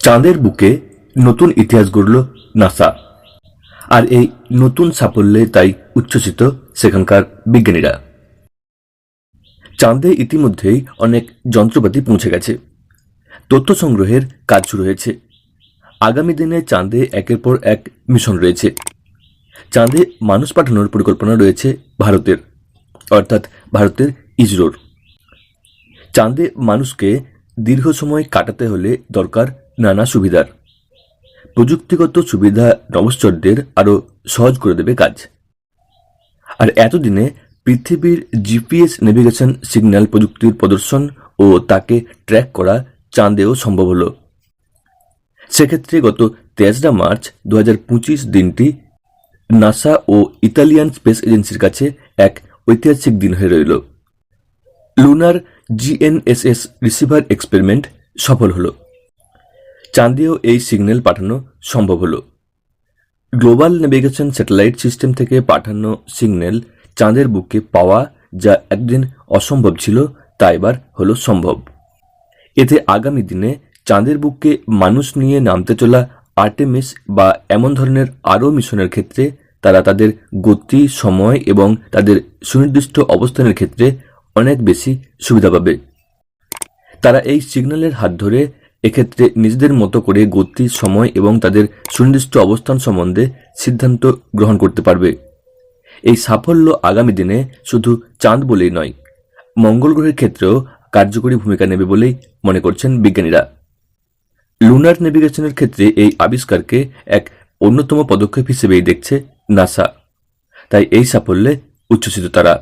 চাঁদের বুকে নতুন ইতিহাস গড়ল নাসা। আর এই নতুন সাফল্যে তাই উচ্ছ্বসিত সেখানকার বিজ্ঞানীরা। চাঁদে ইতিমধ্যেই অনেক যন্ত্রপাতি পৌঁছে গেছে। তথ্য সংগ্রহের কাজ শুরু হয়েছে। আগামী দিনে চাঁদে একের পর এক মিশন রয়েছে। চাঁদে মানুষ পাঠানোর পরিকল্পনা রয়েছে ভারতের, অর্থাৎ ভারতের ইসরোর। চাঁদে মানুষকে দীর্ঘ সময় কাটাতে হলে দরকার নানা সুবিধার প্রযুক্তিগত সুবিধা নভশ্চরদের আরও সহজ করে দেবে কাজ। আর এতদিনে পৃথিবীর জিপিএস নেভিগেশন সিগন্যাল প্রযুক্তির প্রদর্শন ও তাকে ট্র্যাক করা চাঁদেও সম্ভব হলো। সেক্ষেত্রে গত তেসরা মার্চ দু হাজার পঁচিশ দিনটি নাসা ও ইতালিয়ান স্পেস এজেন্সির কাছে এক ঐতিহাসিক দিন হয়ে রইল। লুনার জিএনএসএস রিসিভার এক্সপেরিমেন্ট সফল হলো। চাঁদেও এই সিগন্যাল পাঠানো সম্ভব হলো। গ্লোবাল নেভিগেশন স্যাটেলাইট সিস্টেম থেকে পাঠানো সিগন্যাল চাঁদের বুকে পাওয়া যা একদিন অসম্ভব ছিল, তা এবার হলো সম্ভব। এতে আগামী দিনে চাঁদের বুকে মানুষ নিয়ে নামতে চলা আর্টেমিস বা এমন ধরনের আরও মিশনের ক্ষেত্রে, তারা তাদের গতি, সময় এবং তাদের সুনির্দিষ্ট অবস্থানের ক্ষেত্রে অনেক বেশি সুবিধা পাবে। তারা এই সিগন্যালের হাত ধরে এক্ষেত্রে নিজেদের মতো করে গতি, সময় এবং তাদের সুনির্দিষ্ট অবস্থান সম্বন্ধে সিদ্ধান্ত গ্রহণ করতে পারবে। এই সাফল্য আগামী দিনে শুধু চাঁদ বলেই নয়, মঙ্গল গ্রহের ক্ষেত্রেও কার্যকরী ভূমিকা নেবে বলেই মনে করছেন বিজ্ঞানীরা। লুনার নেভিগেশনের ক্ষেত্রে এই আবিষ্কারকে এক অন্যতম পদক্ষেপ হিসেবেই দেখছে নাসা। তাই এই সাফল্যে উচ্ছ্বসিত তারা।